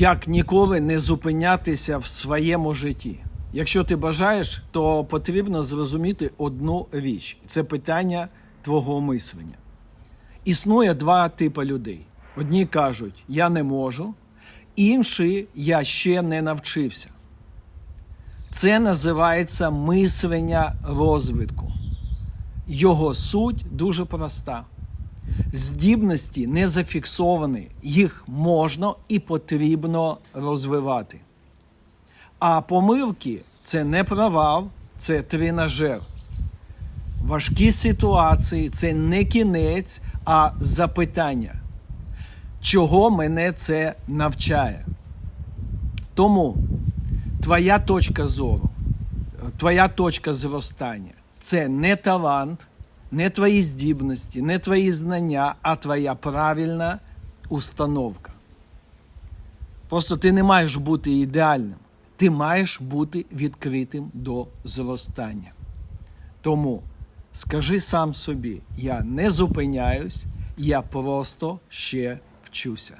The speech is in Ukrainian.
як ніколи не зупинятися в своєму житті. Якщо ти бажаєш, то потрібно зрозуміти одну річ: це питання твого мислення. Існує два типи людей: одні кажуть, я не можу, інші я ще не навчився. Це називається мислення розвитку. Його суть дуже проста. Здібності не зафіксовані, їх можна і потрібно розвивати. А помилки це не провал, це тренажер. Важкі ситуації це не кінець, а запитання. Чого мене це навчає? Тому твоя точка зору, твоя точка зростання це не талант, не твої здібності, не твої знання, а твоя правильна установка. Просто ти не маєш бути ідеальним, ти маєш бути відкритим до зростання. Тому скажи сам собі: я не зупиняюсь, я просто ще вчуся.